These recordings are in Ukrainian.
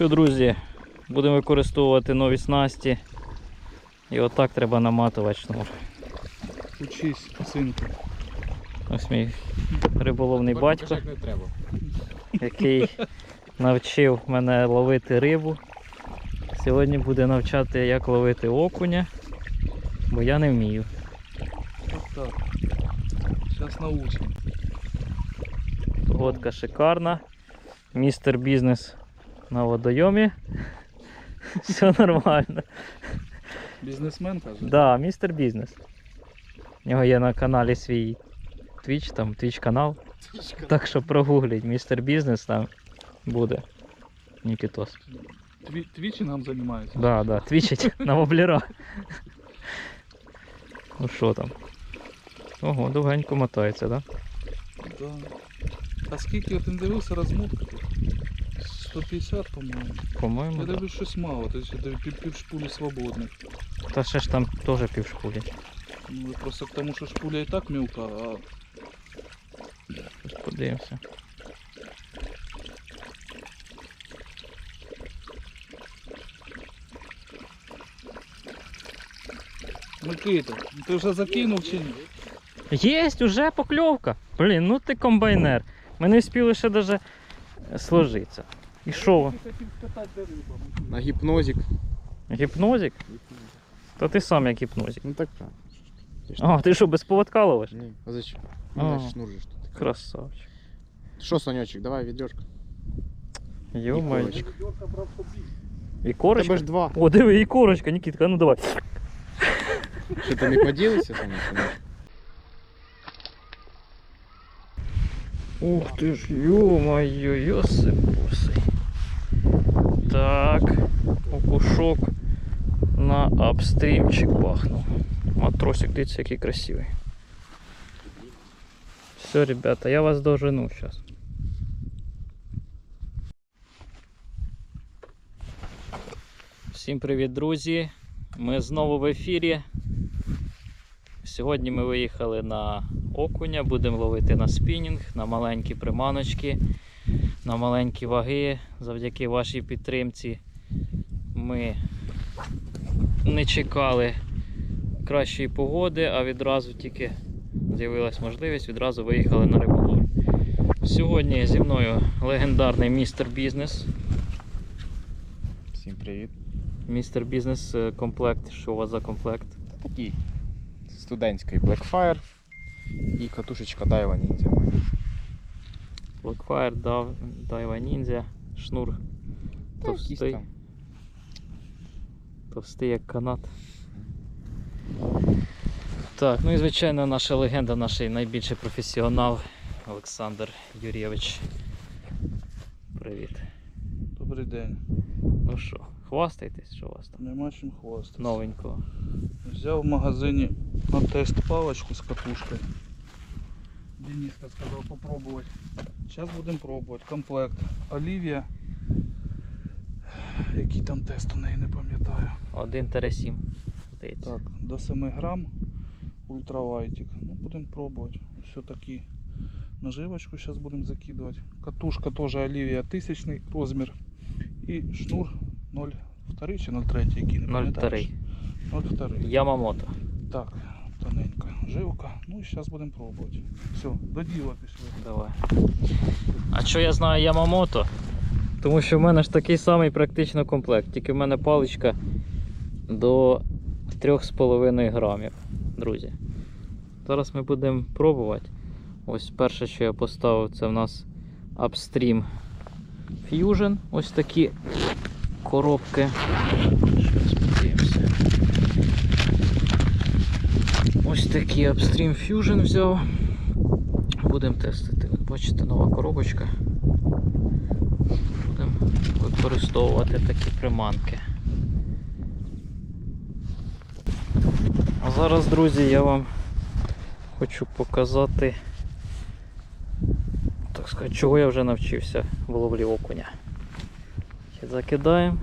що, друзі, будемо використовувати нові снасті. І отак треба наматувати шнур. Учись, синку. Ось мій риболовний батько, не треба. який навчив мене ловити рибу. Сьогодні буде навчати, як ловити окуня, бо я не вмію. Вот так. Сейчас научим. Погодка шикарна. Містер бізнес на водойомі. Все нормально. Бізнесмен каже. Да, містер бізнес. У нього є на каналі свій твіч, там твіч канал. Так що прогугліть, містер бізнес там буде. Нікітос. Тві, твічингом займається. Да, да, твічить на воблера. Ну що там? Ого, довгенько мотається, да? Да. А скільки от не дивився розмотка тут? 150, по-моєму. По-моєму, Я да. дивлюсь щось мало, тобто пів, пів, пів шпулі свободних. Та ще ж там теж півшпулі. Ну, просто тому, що шпуля і так мілка, а Щось подивимося. Микита, ну ти вже закинув чи ні? Єсть, уже покльовка. Блін, ну ти комбайнер. Ми не встигли ще навіть сложитися. І що? На гіпнозик. Гіпнозик? Та ти сам як гіпнозик. Ну так ж А, ти що, без поводка ловиш? Ні, а зачем? Ну, шнур же тут. Красавчик. Що, Сонечек, давай. Йо-моє. Відьорка собі. І Тебе корочка? ж два. О, диви, і корочка, Нікітка, ну давай. Що ти не поділився там? Ух ти ж, ё-моё, йосипусий. Так, окушок на апстрімчик бахнув. Матросик, дивіться, який красивий. Все, ребята, я вас дожену сейчас. Всім привіт, друзі! Ми знову в ефірі. Сьогодні ми виїхали на окуня, будемо ловити на спінінг, на маленькі приманочки, на маленькі ваги. Завдяки вашій підтримці ми не чекали кращої погоди, а відразу тільки з'явилась можливість, відразу виїхали на риболовлю. Сьогодні зі мною легендарний містер бізнес. Всім привіт. Містер бізнес е, комплект. Що у вас за комплект? Такий студентський Blackfire і катушечка Daiwa Ninja. Blackfire, Daiwa Ninja, шнур товстий, товстий як канат. Так, ну і звичайно наша легенда, наш найбільший професіонал Олександр Юрійович. Привіт. Добрий день. Ну що, хвастайтесь, що у вас там Нема чим хвастатися. новенького. Взяв в магазині на тест палочку з катушкою. Дениска сказав попробувати. Зараз будемо пробувати. Комплект. Олівія. Який там тест у неї не пам'ятаю. 1-7, здається. Так, до 7 грам ультралайтик. Ну, будемо пробувати. Все таки наживочку зараз будемо закидувати. Катушка теж Олівія тисячний розмір. І шнур 0,2 чи 0,3, який не пам'ятаєш? 0,3. 0,2. Ямамото. Так, тоненька. Ну і зараз будемо пробувати. Все, до діла пішли. Давай. А що я знаю Ямамото? Тому що в мене ж такий самий практично комплект, тільки в мене паличка до 3,5 грамів, друзі. Зараз ми будемо пробувати. Ось перше, що я поставив, це в нас Upstream Fusion. Ось такі коробки. Щас подивимося. Ось такий Upstream Fusion взяв. Будемо тестити. Бачите, нова коробочка. Будемо використовувати такі приманки. А зараз, друзі, я вам хочу показати, так сказати, чого я вже навчився в ловлі окуня. Закидаємо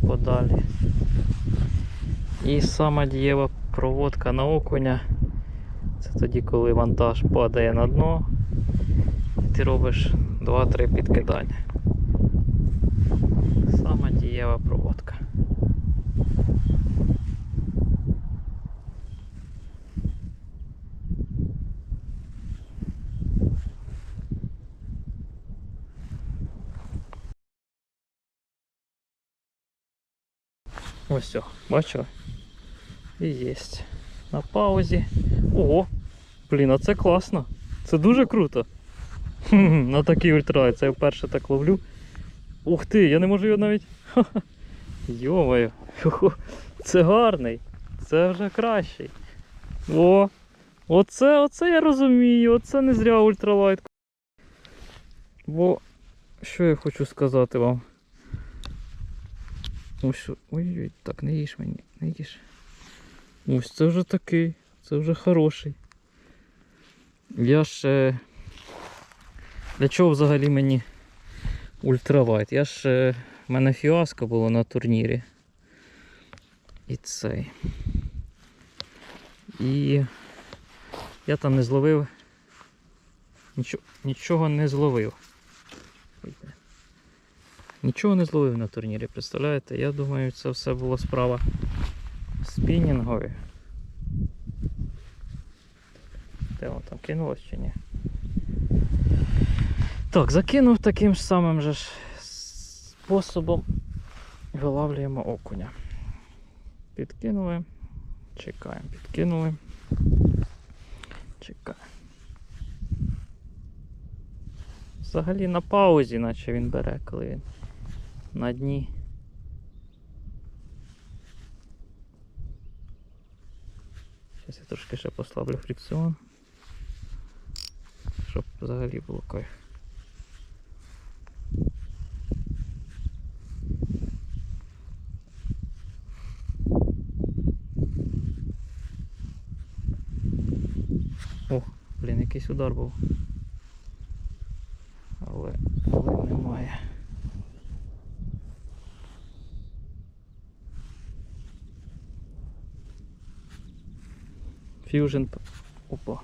подалі. І сама дієва проводка на окуня. Це тоді, коли вантаж падає на дно, і ти робиш 2-3 підкидання. Сама дієва проводка. Ось все, бачили? І єсть. На паузі. Ого! Блін, а це класно. Це дуже круто. Хм, На такий ультралайт. Це я вперше так ловлю. Ух ти, я не можу його навіть. Йомаю. Це гарний. Це вже кращий. О! Оце, оце я розумію, оце не зря ультралайт. Бо що я хочу сказати вам? Ось, ой-ой, так, не їж мені, не їж. Ось це вже такий, це вже хороший. Я ще. Для чого взагалі мені ультралайт? Я ж. в мене фіаско було на турнірі. І цей. І я там не зловив. Нічого, нічого не зловив. Нічого не зловив на турнірі, представляєте? Я думаю, це все була справа спінінгові. Де воно там кинулось чи ні? Так, закинув таким ж самим же ж способом вилавлюємо окуня. Підкинули. Чекаємо, підкинули. Чекаємо. Взагалі на паузі, наче він бере, коли він на дні. Зараз я трошки ще послаблю фрикціон. Щоб взагалі було кайф. О, блін, якийсь удар був. Але, але немає. Fusion. Опа.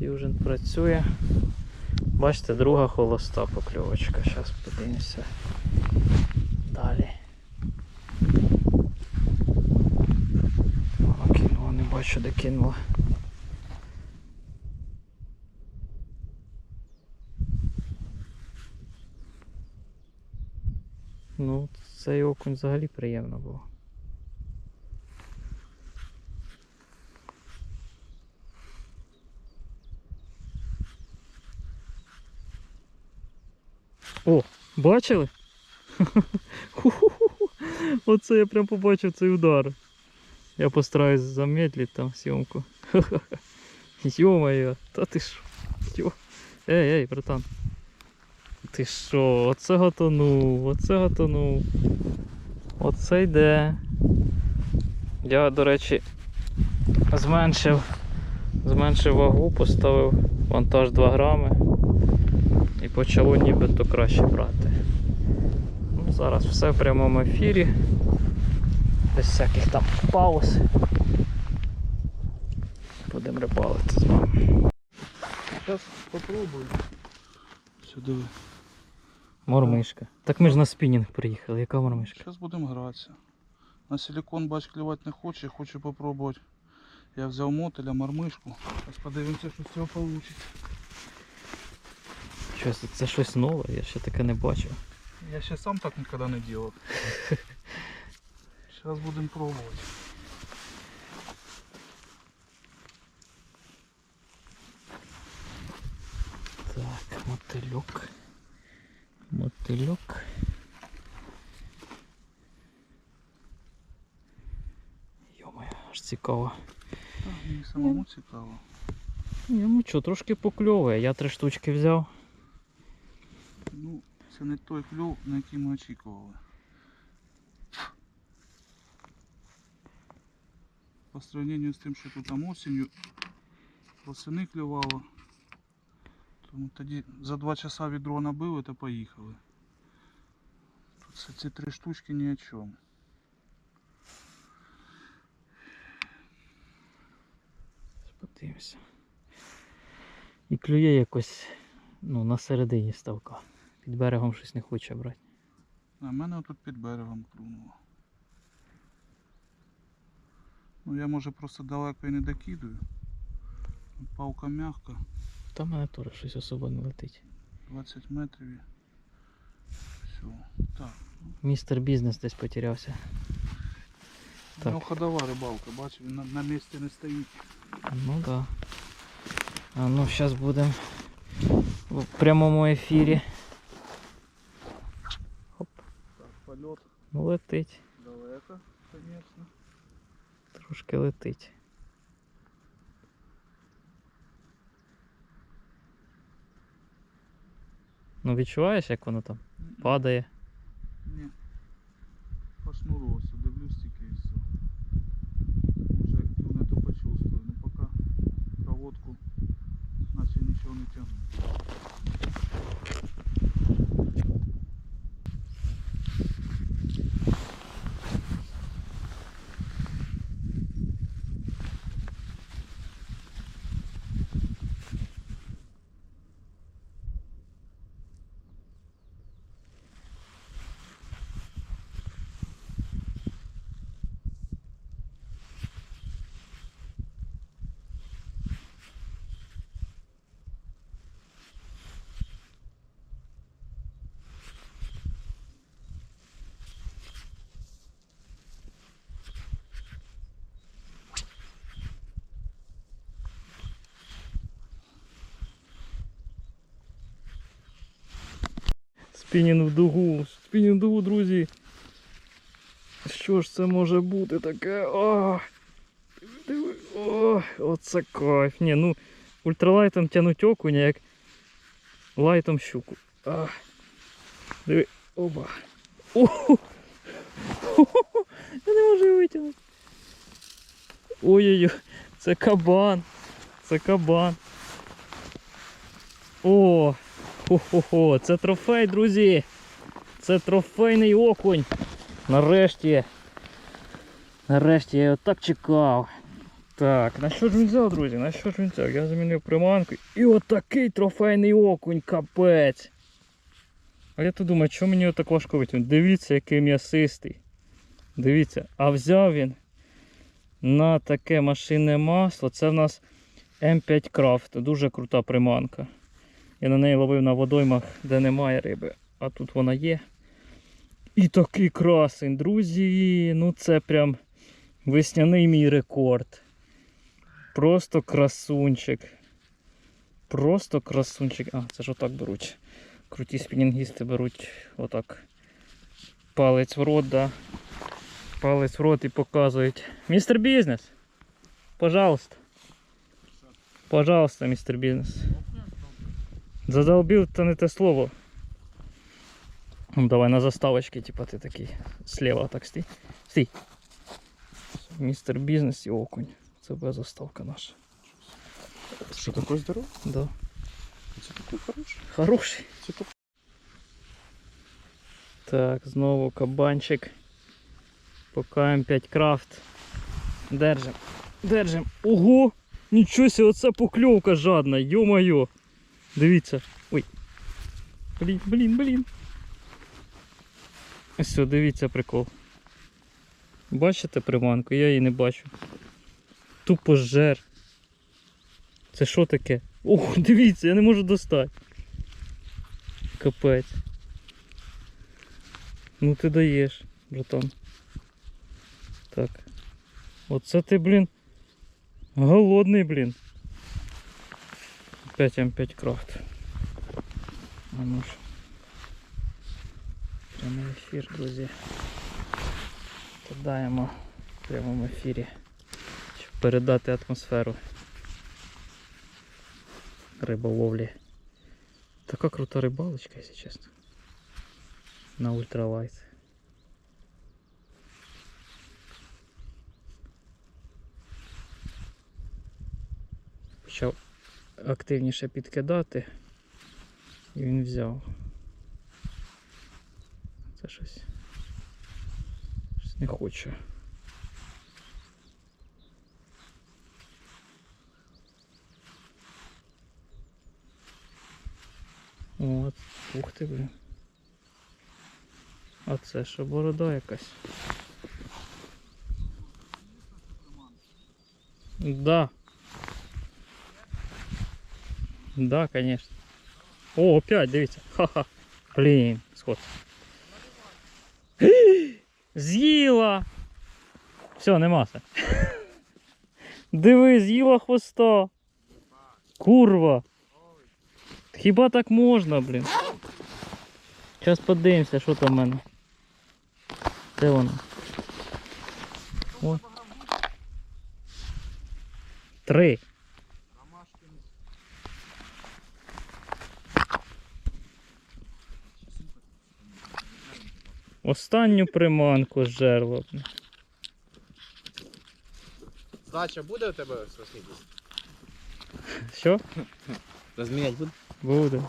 Fusion працює. Бачите, друга холоста покльовочка. Зараз подивимося. Далі. Вона кинула, не бачу, де кинула. Ну, цей окунь взагалі приємно було. О, бачили? Ху-ху-ху. Оце я прям побачив цей удар. Я постараюсь замедлить там съемку. Ё-моё, та ти що? Йо. Ей, ей, братан. Ти що, оце готонув, оце готонув. Оце йде. Я, до речі, зменшив, зменшив вагу, поставив вантаж 2 грами і почало нібито краще брати. Ну, зараз все в прямому ефірі. Без всяких там пауз. Будемо рибалити з вами. Зараз попробую. Сюди. Мормишка. Так ми ж на спінінг приїхали, яка мормишка? Зараз будемо гратися. На силикон бач клювати не хоче, хочу попробувати. Я взяв мотиля, мармишку. Зараз подивимося, що з цього вийде. Щось, це щось нове, я ще таке не бачив. Я ще сам так ніколи не делал. Зараз будемо пробувати. Так, мотильок. Мотильок. Йомаю, аж цікаво. Так, мені самому цікаво. Ну що, трошки покльовує. Я три штучки взяв. Це не той клюв, на який ми очікували. По сравнению з тим, що тут там осінню восени клювало. Тому тоді за два часа відро набили та поїхали. Тут це ці три штучки ні о чому. Подивимося. І клює якось ну, на середині ставка. Під берегом щось не хоче брати. А в мене отут під берегом клюнуло. Ну я може просто далеко і не докидую. Палка м'яка, Та в мене теж щось особо не летить. 20 метрів. Все. Так. Містер бізнес десь потерявся. Так. Ну, ходова рибалка, бачиш, він на, на місці не стоїть. Ну да. А ну зараз будемо в прямому ефірі. Ну летить. далеко, звісно. Трошки летить. Ну відчуваєш, як воно там падає? Ні. По шнуру ось дивлюсь тільки і все. Може як клюне, то почувствую, ну поки проводку наче нічого не тягне. Спінінг в дугу, спінінг в дугу, друзі. Що ж це може бути таке? О, диви. О, оце кайф. Ні, ну ультралайтом тянуть окуня, як лайтом щуку. А, диви. Оба. О, я не можу витягнути. Ой-ой-ой, це кабан. Це кабан. О, Хо-хо-хо, це трофей, друзі. Це трофейний окунь. Нарешті. Нарешті я його так чекав. Так, на що ж він взяв, друзі? На що ж він взяв? Я замінив приманку. І отакий трофейний окунь, капець. А я то думаю, що мені так важко витягнути? Дивіться, який м'ясистий. Дивіться, а взяв він на таке машинне масло. Це в нас М5 Craft. Дуже крута приманка. Я на неї ловив на водоймах, де немає риби. А тут вона є. І такий красень, друзі. Ну це прям весняний мій рекорд. Просто красунчик. Просто красунчик. А, це ж отак беруть. Круті спінінгісти беруть отак. Палець в рот, да. Палець в рот і показують. Містер бізнес. Пожалуйста. Пожалуйста, містер бізнес. Задолбил это не те слово. Ну, давай на заставочке, типа ты такий. Слева так стій. Стій. Містер бізнес і окунь. Це буде заставка наша. Що такое здорово? Да. Це такий хороший. Хороший. Це так. Так, знову кабанчик. Поки М5 крафт. Держим. Держим. Ого! Нічого себе, оце покльовка жадна, йо-моє. Дивіться. Ой. Блін, блін, блін. Ось, все, дивіться прикол. Бачите приманку? Я її не бачу. Тупо жер. Це що таке? Ох, дивіться, я не можу достати. Капець. Ну ти даєш, братан. Так. Оце ти, блін. Голодний, блін. 5 М5 крафт. А ну ж. Прямий ефір, друзі. Подаємо в прямому ефірі. Щоб передати атмосферу риболовлі. Така крута рибалочка, якщо чесно. На ультралайт. Почав активніше підкидати і він взяв. Це щось. Щось не хоче. От, ух ти, блін. А це що борода якась? Да. Да, конечно. О, опять, дивіться. Ха-ха. Блін, сход. З'їла! Все, нема це. Диви, з'їла хвоста. Курва. Хіба так можна, блін? Зараз подивимося, що там в мене. Де воно? Три. Останню приманку зжерла. блін. Здача буде у тебе з 80? Що? Розміняти буде? Буде.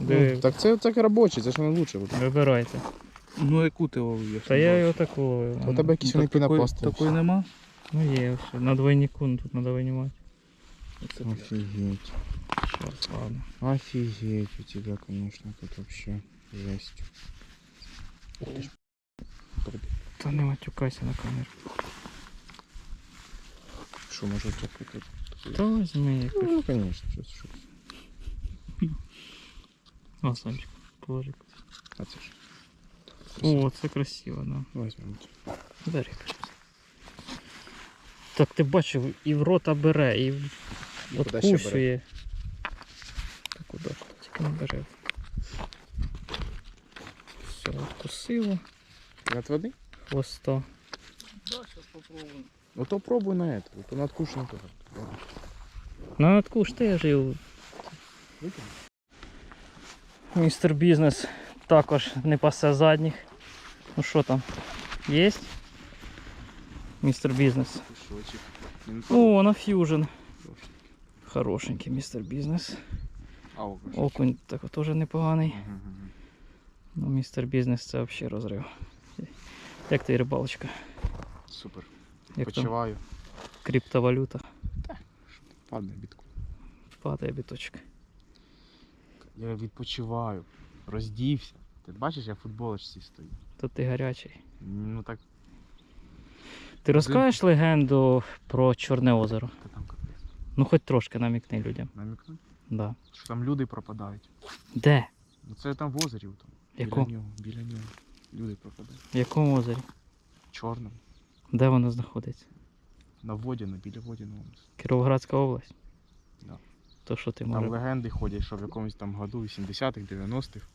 Диви, так це так робочий, це ж найкраще буде. Вибирайте. Ну яку ти ловив? Та я його таку ловив. У тебе якийсь вони пінопласт. Такої нема? Ну є, все. На двойнику ну, тут треба винімати. Офігеть. Щас, ладно. Офігеть у тебя, конечно, тут вообще жесть. Та не матюкайся на камеру. Що, може тут? Та візьми якось. Ну, конечно, щось, щось. А, Санчик, положи. А це ж. О, це красиво, да. Возьмемо. Бери. Так ти бачив, і в рота бере, і І откусує. Та куди ж тільки не бере. Все, откусило От води? хвоста. Да, зараз попробуємо. Ну то пробуй на это. То на откушенный тоже. На откуш ти жив. Містер бізнес також не пасе задніх. Ну що там? Є? Містер бізнес. О, на фьюжн. Хорошенький містер бізнес. А, о, Окунь так теж непоганий. Ну, містер бізнес це взагалі розрив. Як ти рибалочка? Супер. Як там Почуваю. криптовалюта? Падає бітку. Падає біточка. Я відпочиваю. Роздівся. Ти бачиш, я в футболочці стою. То ти гарячий. Ну так, Ти розкажеш легенду про Чорне озеро? та там капець. Ну хоч трошки намікни людям. Намікну, Да. що там люди пропадають. Де? Ну це там в озері. Там. Яку? Біля нього, біля нього. Люди пропадають. В якому озері? Чорному. Де воно знаходиться? На Водяно, біля Водяного. Кіровоградська область? Да. То що ти Там може? легенди ходять, що в якомусь там году 80-х, 90-х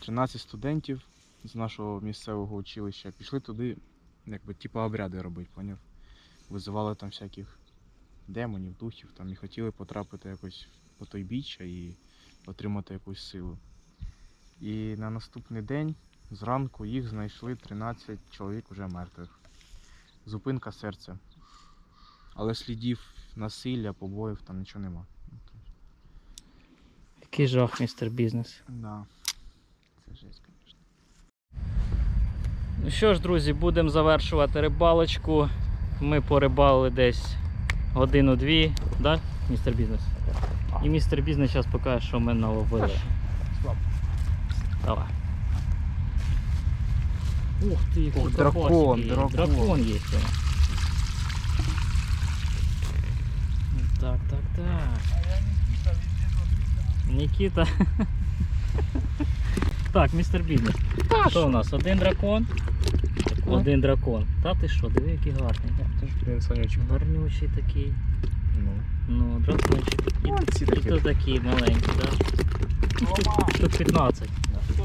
13 студентів з нашого місцевого училища пішли туди, якби типу обряди робити, поняв? Визивали там всяких демонів, духів там і хотіли потрапити якось по той біччя і отримати якусь силу. І на наступний день зранку їх знайшли 13 чоловік вже мертвих. Зупинка серця. Але слідів насилля, побоїв там нічого нема. Який жах, містер бізнес. Да. Це жесть, звісно. Ну що ж, друзі, будемо завершувати рибалочку. Ми порибали десь годину-дві, да, містер бізнес? І містер бізнес зараз покаже, що ми наловили. Слабо. Давай. Ух ти, який карпасик дракон, є. дракон. Дракон є. прямо. Так, так, так. Нікіта. Так, містер бізнес. Що у нас? Один дракон? Один дракон. Та ти що, диви, який гарний. Блін, Санючок. Гарнючий такий. Ну. Ну, дракончик. І, Ну, і такі. то такі маленькі, так? Штук 15.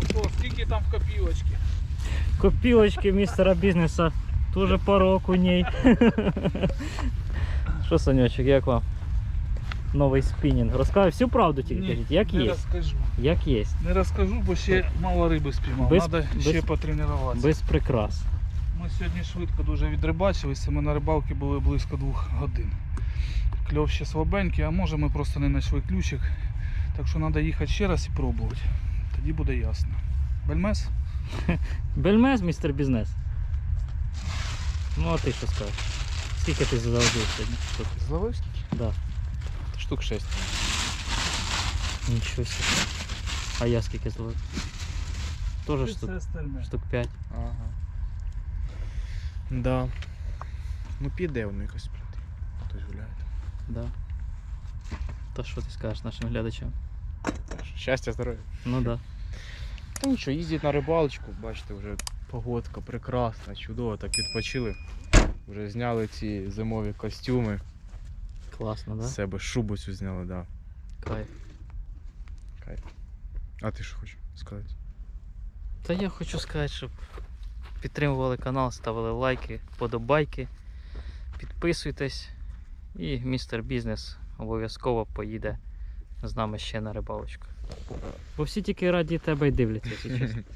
Що, скільки там в копілочці? Копілочки містера бізнеса. Тоже пару окуней. Що, Санечок, як вам? Новий спінінг. Розкажи всю правду тільки Ні, кажіть. Як не є? розкажу. Як є. Не розкажу, бо ще мало риби спіймав. Без- Треба без- ще потренуватися. Без прикрас. Ми сьогодні швидко дуже відрибачилися. Ми на рибалці були близько двох годин. Кльов ще слабенький, а може ми просто не знайшли ключик. Так що треба їхати ще раз і пробувати. Тоді буде ясно. Бельмес? Бельмез, містер бізнес. Ну, а ти що скажеш? Скільки ти заловив сьогодні? Штук? Зловив скільки? Да. Штук 6. Нічого собі. А я скільки зловив? Теж І штук, остальне. штук 5. Ага. Да. Ну піде воно якось прийти. Хтось гуляє. Да. То що ти скажеш нашим глядачам? Щастя, здоров'я. Ну да. Та нічого, їздять на рибалочку, бачите, вже погодка прекрасна, чудово, так відпочили. Вже зняли ці зимові костюми. Класно, да? З себе шубу цю зняли, да. Кайф. А ти що хочеш сказати? Та я хочу сказати, щоб підтримували канал, ставили лайки, подобайки, підписуйтесь. І містер бізнес обов'язково поїде з нами ще на рибалочку. Бо всі тільки раді тебе й дивляться, якщо чесно.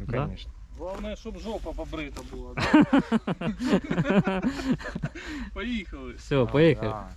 Ну, Да? звісно. Головне, щоб жопа побрита була. Поїхали. Все, поїхали. Да.